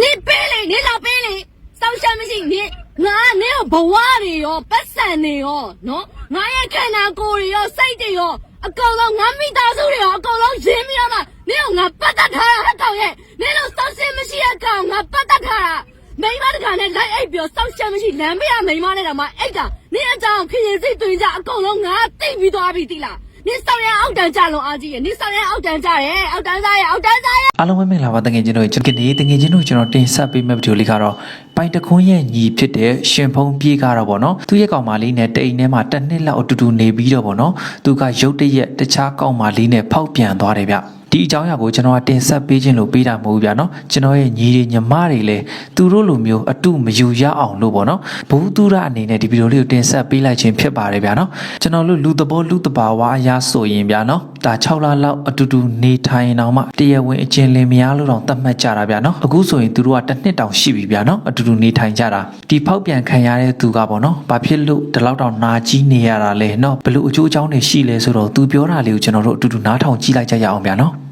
နေပေးလေနေလာပေးလေစောက်ရှက်မရှိနေငါနေရောဘဝတွေရောပတ်စံတွေရောနော်ငါရဲ့ခန္ဓာကိုယ်တွေရောစိတ်တွေရောအကုန်လုံးငါမိသားစုတွေရောအကုန်လုံးရင်းပြီးတော့မှနေရောငါပတ်သက်ထားတာဟဲ့ကောင်ရဲ့နေလို့စောက်ရှက်မရှိတဲ့ကောင်ငါပတ်သက်ထားတာမိမတကနဲ့လိုက်အိပ်ပြီးတော့စောက်ရှက်မရှိလမ်းမရမိမနဲ့တော့မှအိတ်တာနေအကြောင်းခရင်စိတ်သွင်းကြအကုန်လုံးငါသိပြီးသွားပြီတိလား နေဆောင်ရအောက်တန်းကြလုံးအားကြီးရနေဆောင်ရအောက်တန်းကြရဲအောက်တန်းကြရဲအောက်တန်းကြရဲအားလုံးပဲမင်္ဂလာပါတကယ်ချင်းတို့ကျွန်တော်ဒီနေ့တကယ်ချင်းတို့ကျွန်တော်တင်ဆက်ပေးမယ့်ဗီဒီယိုလေးကတော့ပိုင်တခွန်းရဲ့ညီဖြစ်တဲ့ရှင်ဖုံးပြေးကတော့ဗောနော်သူ့ရဲ့ကောင်မလေးနဲ့တိတ်ထဲမှာတစ်နှစ်လောက်အတူတူနေပြီးတော့ဗောနော်သူကရုတ်တရက်တခြားကောင်မလေးနဲ့ဖောက်ပြန်သွားတယ်ဗျ ဒီအကြောင်းအရာကိုကျွန်တော်ကတင်ဆက်ပေးခြင်းလို့ပေးတာမဟုတ်ဘူးဗျာနော်ကျွန်တော်ရဲ့ညီတွေညီမတွေလည်းသူတို့လိုမျိုးအတုမယူရအောင်လို့ဗောနော်ဘူးသူရအနေနဲ့ဒီဗီဒီယိုလေးကိုတင်ဆက်ပေးလိုက်ခြင်းဖြစ်ပါတယ်ဗျာနော်ကျွန်တော်တို့လူသဘောလူတဘာဝအရာဆိုရင်ဗျာနော်ဒါ6လလောက်အတူတူနေထိုင်အောင်မှတရားဝင်အကျဉ်းလင်မယားလို့တော့သတ်မှတ်ကြတာဗျာနော်အခုဆိုရင်သူတို့ကတစ်နှစ်တောင်ရှိပြီဗျာနော်အတူတူနေထိုင်ကြတာဒီဖောက်ပြန်ခံရတဲ့သူကပေါ့နော်ဘာဖြစ်လို့ဒီလောက်တောင်နာကြီးနေရတာလဲနော်ဘလို့အကျိုးအကြောင်းတွေရှိလဲဆိုတော့သူပြောတာလေးကိုကျွန်တော်တို့အတူတူနားထောင်ကြည့်လိုက်ကြရအောင်ဗျာနော်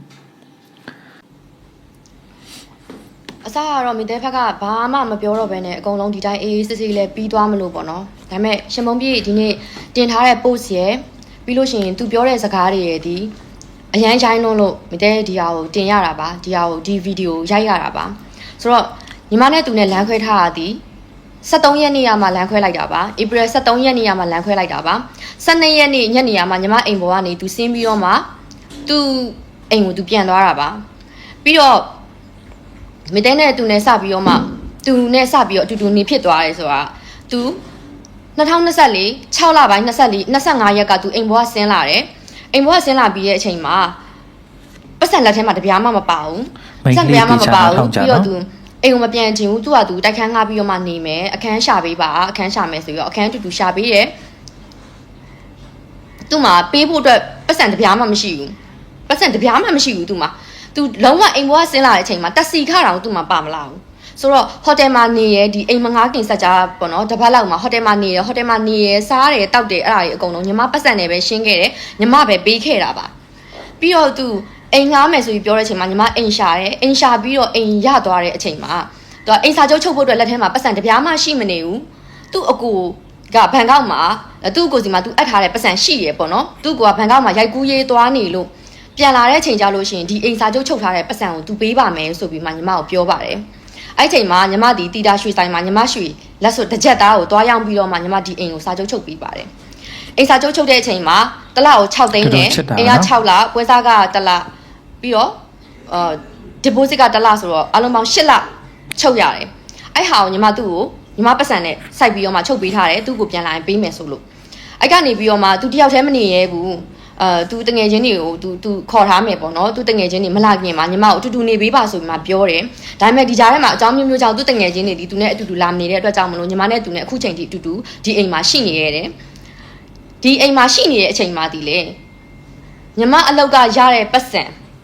စကတော့မိသေးဖက်ကဘာမှမပြောတော့ဘဲနဲ့အကုန်လုံးဒီတိုင်းအေးအေးဆေးဆေးလေးပြီးသွားမလို့ပေါ့နော်ဒါပေမဲ့ရှင်မုံပြည့်ဒီနေ့တင်ထားတဲ့ post ရယ်ပြီးလို့ရှိရင်သူပြောတဲ့စကားတွေရယ်ဒီအရန်ချိုင်းလုံးလို့မိသေးဒီဟာကိုတင်ရတာပါဒီဟာကိုဒီဗီဒီယိုရိုက်ရတာပါဆိုတော့ညီမနဲ့သူနဲ့လမ်းခွဲထားတာဒီ73ရက်နေ့ရမှာလမ်းခွဲလိုက်တာပါဧပြီ73ရက်နေ့ရမှာလမ်းခွဲလိုက်တာပါ12ရက်နေ့ညနေရမှာညီမအိမ်ပေါ်ကနေသူဆင်းပြီးတော့မှသူအိမ်ကိုသူပြန်သွားတာပါပြီးတော့ မတဲနဲ့သူနဲ့စပြီးတော့မှသူနဲ့စပြီးတော့အတူတူနေဖြစ်သွားတယ်ဆိုတာသူ2024 6လပိုင်း24 25ရက်ကသူအိမ်ဘွားဆင်းလာတယ်အိမ်ဘွားဆင်းလာပြီးတဲ့အချိန်မှာပတ်စံလက်ထဲမှာတပြားမှမပါဘူးမိန်းကလေးပတ်စံတပြားမှမပါတေချာနားထောင်ဘူးကြပြီးတော့နော်သူအိမ်ကိုမပြန်ချင်ဘူးသူကသူတိုက်ခန်းငှားပြီးတော့မှနေမယ်အခန်းရှာပေးပါအခန်းရှာမယ်ဆိုပြီးတော့အခန်းတူတူရှာပေးတယ်သူ့မှာပေးဖို့အတွက်ပတ်စံတပြားမှမရှိဘူးပတ်စံတပြားမှမရှိဘူးသူ့မှာ သူလုံးဝအိမ်ဘွားဆင်းလာတဲ့အချိန်မှာတက်စီခတောင်သူ့မှာပါမလာဘူးဆိုတော့ဟိုတယ်မှာနေရဒီအိမ်မငါးကင်ဆက်ကြပေါ့နော်တစ်ပတ်လောက်မှာဟိုတယ်မှာနေရဟိုတယ်မှာနေရစားတယ်တောက်တယ်အဲ့ဒါကြီးအကုန်လုံးညီမပတ်စံနဲ့ပဲရှင်းခဲ့တယ်ညီမပဲပေးခဲ့တာပါပြီးတော့သူအိမ်ငားမယ်ဆိုပြီးပြောတဲ့အချိန်မှာညီမအိမ်ရှာတယ်အိမ်ရှာပြီးတော့အိမ်ရသွားတဲ့အချိန်မှာသူကအိမ်စာချုပ်ချုပ်ဖို့အတွက်လက်ထဲမှာပတ်စံတစ်ပြားမှရှိမနေဘူးသူ့အကူကဘန်ကောက်မှာသူ့အကိုစီမှာသူအပ်ထားတဲ့ပတ်စံရှိရပေါ့နော်သူ့ကိုကဘန်ကောက်မှာရိုက်ကူးရေးသွားနေလို့ ပြန်လာတဲ့ချိန်ကြလို့ရှိရင်ဒီအိမ်စာချုပ်ချုပ်ထားတဲ့ပတ်စံကိုသူပေးပါမယ်ဆိုပြီးမှညီမကိုပြောပါတယ်အဲ့ချိန်မှာညီမဒီတီတာရွှေဆိုင်မှာညီမရွှေလက်စွပ်တစ်ချက်သားကိုတွားရောက်ပြီးတော့မှညီမဒီအိမ်ကိုစာချုပ်ချုပ်ပေးပါတယ်အိမ်စာချုပ်ချုပ်တဲ့အချိန်မှာတစ်လကို6သိန်းနဲ့တော်တော်ချစ်တာအိမ်ကနော်6လပွဲစားကတစ်လပြီးတော့အာ deposit ကတစ်လဆိုတော့အလုံးပေါင်း8လချုပ်ရတယ်အဲ့ဟာကိုညီမသူ့ကိုညီမပတ်စံနဲ့စိုက်ပြီးတော့မှချုပ်ပေးထားတယ်သူ့ကိုပြန်လာရင်ပေးမယ်ဆိုလို့အဲ့ကနေပြီးတော့မှသူတယောက်တည်းမနေရဲဘူး အာသူတငယ်ချင်းတွေကိုသူသူခေါ်ထားမယ်ပေါ့နော်သူတငယ်ချင်းတွေမလာခင်မှာညီမကိုအတူတူနေပေးပါဆိုပြီးမှပြောတယ်ဒါပေမဲ့ဒီကြားထဲမှာအကြောင်းမျိုးမျိုးကြောင့်သူတငယ်ချင်းတွေဒီသူနဲ့အတူတူလာမနေတဲ့အတွက်ကြောင့်မလို့ညီမနဲ့သူနဲ့အခုချိန်ထိအတူတူဒီအိမ်မှာရှိနေရတယ်ဒီအိမ်မှာရှိနေတဲ့အချိန်မှာဒီလေညီမအလောက်ကရတဲ့ပတ်စံ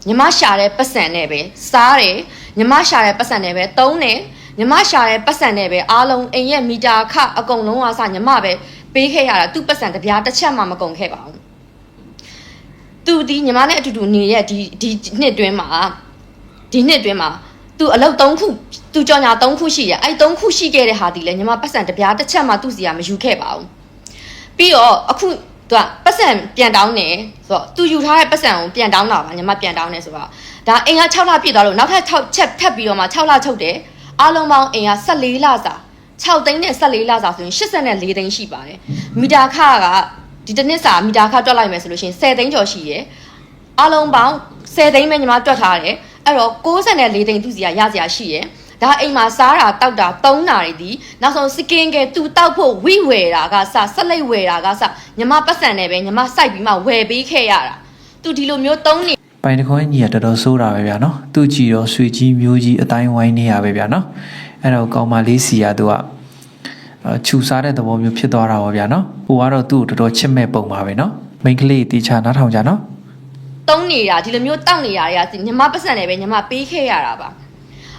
ညီမရှာတဲ့ပတ်စံနဲ့ပဲစားတယ်ညီမရှာတဲ့ပတ်စံနဲ့ပဲတုံးတယ်ညီမရှာတဲ့ပတ်စံနဲ့ပဲအားလုံးအိမ်ရဲ့မီတာခအကုန်လုံးအစညီမပဲပေးခဲ့ရတာသူ့ပတ်စံတစ်ပြားတစ်ချက်မှမကုန်ခဲ့ပါဘူး သူဒီညီမနဲ့အတူတူနေရဲ့ဒီဒီနှစ်တွင်းမှာဒီနှစ်တွင်းမှာသူအလုပ်၃ခုသူကြော်ညာ၃ခုရှိရအဲ့၃ခုရှိခဲ့တဲ့ဟာဒီလေညီမပတ်စံတစ်ပြားတစ်ချက်မှသူ့စီကမယူခဲ့ပါဘူးပြီးတော့အခုသူကပတ်စံပြန်တောင်းတယ်ဆိုတော့သူယူထားတဲ့ပတ်စံကိုပြန်တောင်းတာပါညီမပြန်တောင်းတယ်ဆိုတော့ဒါအိမ်က6လပြည့်သွားလို့နောက်ထပ်6ချက်ထပ်ပြီးတော့မှ6လချုပ်တယ်အားလုံးပေါင်းအိမ်က14လစာ6သိန်းနဲ့14လစာဆိုရင်84သိန်းရှိပါတယ်မီတာခက ဒီတစ်နှစ်စာမီတာခတွက်လိုက်မယ်ဆိုလို့ရှိရင်10သိန်းကျော်ရှိတယ်အားလုံးပေါင်း10သိန်းပဲညီမတွက်ထားတယ်အဲ့တော့64သိန်းသူစီကရစရာရှိရယ်ဒါအိမ်မှာစားတာတောက်တာသုံးတာတွေဒီနောက်ဆုံးစကင်ကဲသူတောက်ဖို့ဝိဝယ်တာကစဆက်လိုက်ဝယ်တာကစညီမပတ်စံနဲ့ပဲညီမစိုက်ပြီးမှဝယ်ပေးခဲ့ရတာသူဒီလိုမျိုးသုံးနေပိုင်တခွန်းကြီးကတော်တော်ဆိုးတာပဲဗျာနော်သူကြည်တော့ဆွေကြီးမျိုးကြီးအတိုင်းဝိုင်းနေရပဲဗျာနော်အဲ့တော့ကောင်မလေးစီကသူကအာ ခြူစားတဲ့သဘောမျိုးဖြစ်သွားတာပါဗျာနော်ဟိုကတော့သူ့ကိုတော်တော်ချစ်မဲ့ပုံပါပဲနော်မိန်းကလေးတေချာနားထောင်ကြနော်သုံးနေတာဒီလိုမျိုးတောက်နေတာတွေကညီမပတ်စံနဲ့ပဲညီမပေးခဲ့ရတာပါ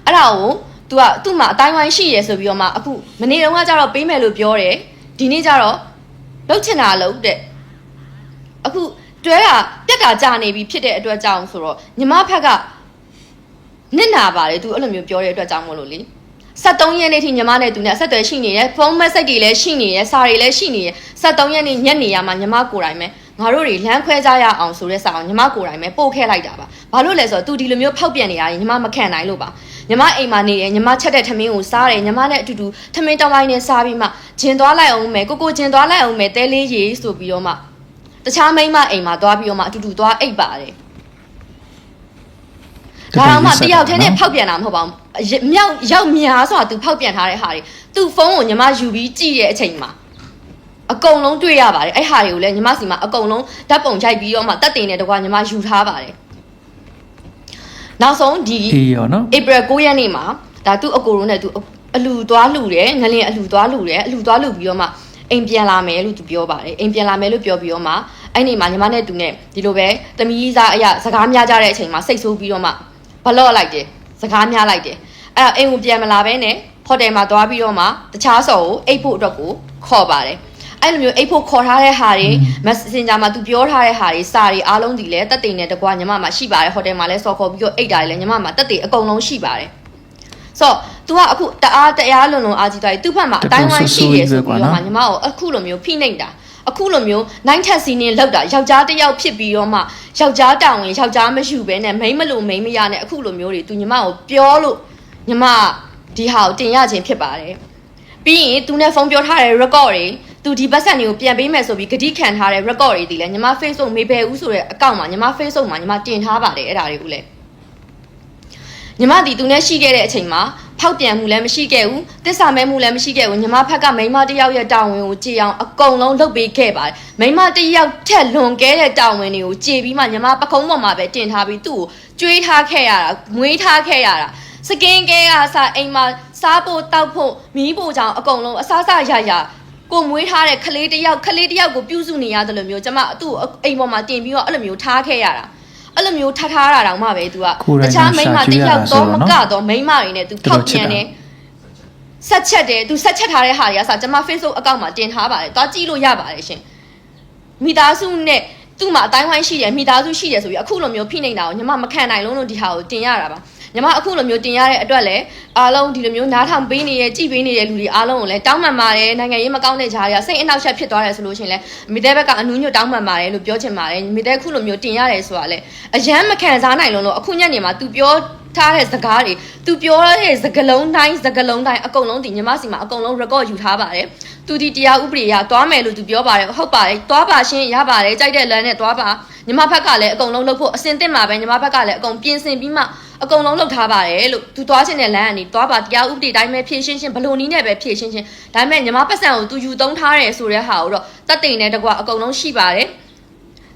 အဲ့ဒါကို तू ကသူ့မှာအတိုင်းဝိုင်းရှိရယ်ဆိုပြီးတော့မှအခုမနေ့တုန်းကကျတော့ပေးမယ်လို့ပြောတယ်ဒီနေ့ကျတော့လှုပ်ချင်တာလှုပ်တဲ့အခုတွဲတာပြက်တာကြာနေပြီဖြစ်တဲ့အတွက်ကြောင့်ဆိုတော့ညီမဖက်ကနစ်နာပါတယ်သူအဲ့လိုမျိုးပြောတဲ့အတွက်ကြောင့်မလို့လေ 73ရက်နေ့ထိညီမနဲ့သူနဲ့အဆက်အသွယ်ရှိနေတယ်ဖုန်းမက်ဆေ့တွေလည်းရှိနေတယ်စာတွေလည်းရှိနေတယ်73ရက်နေ့ညနေရမှာညီမကိုယ်တိုင်ပဲငါတို့တွေလမ်းခွဲကြရအောင်ဆိုတဲ့စာအောင်ညီမကိုယ်တိုင်ပဲပို့ခဲ့လိုက်တာပါဘာလို့လဲဆိုတော့သူဒီလိုမျိုးဖောက်ပြန်နေရရင်ညီမမခံနိုင်လို့ပါညီမအိမ်မှာနေတယ်ညီမချက်တဲ့ထမင်းကိုစားတယ်ညီမနဲ့အတူတူထမင်းတောင်းပိုင်းနဲ့စားပြီးမှဂျင်သွားလိုက်အောင်မယ်ကိုကိုဂျင်သွားလိုက်အောင်မယ်တဲလေးရေဆိုပြီးတော့မှတခြားမိန်းမအိမ်မှာသွားပြီးတော့မှအတူတူသွားအိပ်ပါတယ် ဒါတော့မှတယောက်တည်းနဲ့ဖောက်ပြန်တာမဟုတ်ပါဘူးအရမြောက်ရောက်များဆိုတာ तू ဖောက်ပြန်ထားတဲ့ဟာတွေ तू ဖုန်းကိုညီမယူပြီးကြည့်တဲ့အချိန်မှာအကုန်လုံးတွေ့ရပါတယ်အဲ့ဟာတွေကိုလည်းညီမစီမှာအကုန်လုံးဓာတ်ပုံရိုက်ပြီးတော့မှတက်တင်တဲ့တကွာညီမယူထားပါတယ်နောက်ဆုံးဒီအေးရောနော် April 9ရက်နေ့မှာဒါသူ့အကိုရုံးနဲ့သူအလူသွားလူတယ်ငလင်အလူသွားလူတယ်အလူသွားလူပြီးတော့မှအိမ်ပြန်လာမယ်လို့သူပြောပါတယ်အိမ်ပြန်လာမယ်လို့ပြောပြီးတော့မှအဲ့ဒီမှာညီမနဲ့သူနဲ့ဒီလိုပဲတမီးစားအရာစကားများကြတဲ့အချိန်မှာစိတ်ဆိုးပြီးတော့မှ ဘလော့လိုက်တယ်စကားများလိုက်တယ်အဲ့တော့အိမ်ကိုပြန်မလာဘဲနဲ့ဟိုတယ်မှာသွားပြီးတော့မှတခြားဆော်ကိုအိတ်ဖို့အတွက်ကိုခေါ်ပါတယ်အဲ့လိုမျိုးအိတ်ဖို့ခေါ်ထားတဲ့ဟာတွေ messenger မှာသူပြောထားတဲ့ဟာတွေစာတွေအားလုံးဒီလဲတက်တိန်နဲ့တကွာညီမမှာရှိပါတယ်ဟိုတယ်မှာလဲဆော်ခေါ်ပြီးတော့အိတ်တာတွေလဲညီမမှာတက်တိန်အကုန်လုံးရှိပါတယ်ဆိုတော့ तू ကအခုတအားတရားလွန်လွန်အားကြီးသွားပြီသူ့ဘက်မှာအတိုင်းဝိုင်းရှိရဆိုပြီးတော့မှညီမကိုအခုလိုမျိုးဖိနှိပ်တာ အခုလိုမျိုးနိုင်ထက်စီနင်းလောက်တာယောက်ျားတစ်ယောက်ဖြစ်ပြီးတော့မှယောက်ျားတောင်းရင်ယောက်ျားမယူဘဲနဲ့မိန်းမလို့မိန်းမရနဲ့အခုလိုမျိုးတွေသူညီမကိုပြောလို့ညီမဒီဟာကိုတင်ရခြင်းဖြစ်ပါတယ်ပြီးရင်သူနဲ့ဖုန်းပြောထားတဲ့ record တွေသူဒီပတ်စံတွေကိုပြန်ပေးမယ်ဆိုပြီးဂတိခံထားတဲ့ record တွေဒီလဲညီမ Facebook မေဘယ်ဦးဆိုတဲ့ account မှာညီမ Facebook မှာညီမတင်ထားပါတယ်အဲ့ဒါတွေကိုလည်း ညီမဒီသူနဲ့ရှိခဲ့တဲ့အချိန်မှာဖောက်ပြန်မှုလည်းမရှိခဲ့ဘူးတစ္ဆာမဲမှုလည်းမရှိခဲ့ဘူးညီမဖက်ကမိန်းမတစ်ယောက်ရဲ့တာဝန်ကိုကြည်အောင်အကုန်လုံးလုပ်ပေးခဲ့ပါတယ်မိန်းမတစ်ယောက်ထက်လွန်ကဲတဲ့တာဝန်တွေကိုကြည်ပြီးမှညီမပခုံးပေါ်မှာပဲတင်ထားပြီးသူ့ကိုကြွေးထားခဲ့ရတာမွေးထားခဲ့ရတာစကင်ကဲကစားအိမ်မှာစားဖို့တောက်ဖို့မီးဖို့ကြောင့်အကုန်လုံးအစားစားရရကိုမွေးထားတဲ့ခလေးတစ်ယောက်ခလေးတစ်ယောက်ကိုပြုစုနေရတယ်လို့မျိုးကျမသူ့ကိုအိမ်ပေါ်မှာတင်ပြီးတော့အဲ့လိုမျိုးထားခဲ့ရတာ အဲ့လိုမျိုးထားထားတာတောင်မှပဲ तू က ကိုယ်တိုင် တခြားမိန်းမတစ်ယောက် ရှာကြည့်ရတာဆို တော့ တော့ မ နော် ကတော့မိန်းမတွေနဲ့ तू ဖောက်ပြန်တယ်ဆက်ချက်တယ် तू ဆက်ချက်ထားတဲ့ဟာတွေကစကျွန်မ Facebook အကောင့်မှာတင်ထားပါတယ်တွားကြည့်လို့ရပါတယ်ရှင်မိသားစုနဲ့သူ့မှာအတိုင်းဝိုင်းရှိတယ်မိသားစုရှိတယ်ဆိုပြီးအခုလိုမျိုးဖိနှိပ်တာကိုညီမမခံနိုင်လုံးလို့ဒီဟာကိုတင်ရတာပါ ညီမအခုလိုမျိုးတင်ရတဲ့အတွက်လည်းအားလုံးဒီလိုမျိုးနားထောင်ပေးနေတဲ့ကြည်ပေးနေတဲ့လူတွေအားလုံးကိုလည်းတောင်းပန်ပါတယ်နိုင်ငံရေးမကောင်းတဲ့ဂျားတွေကစိတ်အနှောက်အယှက်ဖြစ်သွားတယ်ဆိုလို့ရှိရင်လည်းမိတဲ့ဘက်ကအနူးညွတ်တောင်းပန်ပါတယ်လို့ပြောချင်ပါတယ်မိတဲ့အခုလိုမျိုးတင်ရတယ်ဆိုတာလည်းအယမ်းမခံစားနိုင်လုံးလို့အခုညနေမှာ तू ပြောထားတဲ့စကားတွေ तू ပြောတဲ့စကားလုံးတိုင်းစကားလုံးတိုင်းအကုန်လုံးဒီညီမစီမှာအကုန်လုံး record ယူထားပါတယ်သူဒီတရားဥပဒေရသွားမယ်လို့ तू ပြောပါတယ်ဟုတ်ပါတယ်သွားပါရှင်းရပါတယ်ကြိုက်တဲ့လမ်းနဲ့သွားပါညီမဘက်ကလည်းအကုန်လုံးလုပ်ဖို့အစင်တင်မှာပဲညီမဘက်ကလည်းအကုန်ပြင်ဆင်ပြီးမှ အကုန်လုံးလုပ်ထားပါတယ်လို့သူသွားချင်တဲ့လမ်းကနေသွားပါတရားဥပဒေတိုင်းပဲဖြည့်ရှင်းရှင်းဘလို့နီးနဲ့ပဲဖြည့်ရှင်းရှင်းဒါပေမဲ့ညီမပတ်စံကိုသူယူသုံးထားတယ်ဆိုတဲ့ဟာကိုတော့တတ်တင်တဲ့တကွာအကုန်လုံးရှိပါတယ်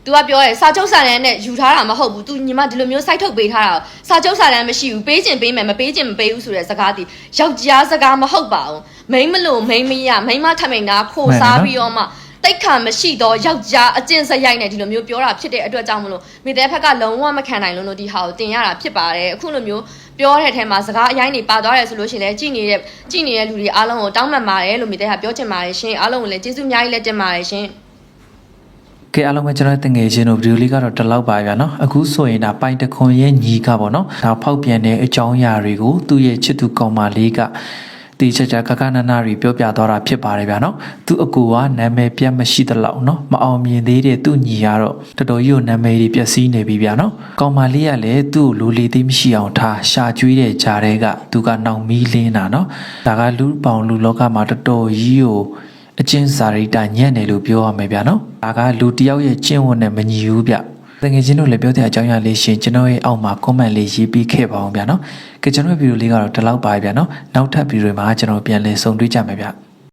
သူကပြောရဲစာချုပ်စာတမ်းနဲ့ယူထားတာမဟုတ်ဘူးသူညီမဒီလိုမျိုးစိုက်ထုတ်ပေးထားတာစာချုပ်စာတမ်းမရှိဘူးပေးခြင်းပေးမယ်မပေးခြင်းမပေးဘူးဆိုတဲ့စကားတည်ယောက်ျားစကားမဟုတ်ပါဘူးမိန်းမလို့မိန်းမရမိန်းမထမိန်နာခိုစားပြီးတော့မှ တိတ်ခါမရှိတော့ယောက်ျားအကျင့်စရိုက်နဲ့ဒီလိုမျိုးပြောတာဖြစ်တဲ့အတွက်ကြောင့်မလို့မိတဲ့ဖက်ကလုံးဝမခံနိုင်လို့လို့ဒီဟာကိုတင်ရတာဖြစ်ပါတယ်အခုလိုမျိုးပြောတဲ့ထဲမှာစကားအရင်နေပါသွားတယ်ဆိုလို့ရှိရင်လည်းကြည်နေတဲ့ကြည်နေတဲ့လူတွေအားလုံးကိုတောင်းပန်ပါတယ်လို့မိတဲ့ဟာပြောချင်ပါတယ်ရှင်အားလုံးကိုလည်းကျေးဇူးအများကြီးလက်တင်ပါတယ်ရှင်ကဲအားလုံးပဲကျွန်တော်တငယ်ချင်းတို့ဗီဒီယိုလေးကတော့ဒီလောက်ပါဗျာနော်အခုဆိုရင်ဒါပိုင်တခွန်ရဲ့ညီကပေါ့နော်ဒါဖောက်ပြန်တဲ့အကြောင်းအရာတွေကိုသူ့ရဲ့ချစ်သူကောင်မလေးက တီချာချာကကနနာတွေပြောပြသွားတာဖြစ်ပါတယ်ဗျာနော်သူ့အကူကနာမည်ပြတ်မရှိသလောက်နော်မအောင်မြင်သေးတဲ့သူ့ညီကတော့တော်တော်ကြီးကိုနာမည်တွေပျက်စီးနေပြီဗျာနော်ကောင်မလေးကလည်းသူ့ကိုလိုလေသေးမရှိအောင်ထားရှာကျွေးတဲ့ကြားတဲ့ကသူကနှောင်မီးလင်းတာနော်ဒါကလူပေါင်းလူလောကမှာတော်တော်ကြီးကိုအချင်းစာရိတ္တညံ့တယ်လို့ပြောရမယ်ဗျာနော်။ဒါကလူတစ်ယောက်ရဲ့ကျင့်ဝတ်နဲ့မညီဘူးဗျ။ တကယ်ချင်းတို့လည်းပြောတဲ့အကြောင်းအရာလေးရှင်ကျွန်တော်ရဲ့အောက်မှာ comment လေးရေးပြီးခဲ့ပါအောင်ဗျာနော်။ကဲကျွန်တော်ရဲ့ဗီဒီယိုလေးကတော့ဒီလောက်ပါပဲဗျာနော်။နောက်ထပ်ဗီဒီယိုမှာကျွန်တော်ပြန်လည်ဆုံတွေ့ကြမယ်ဗျ။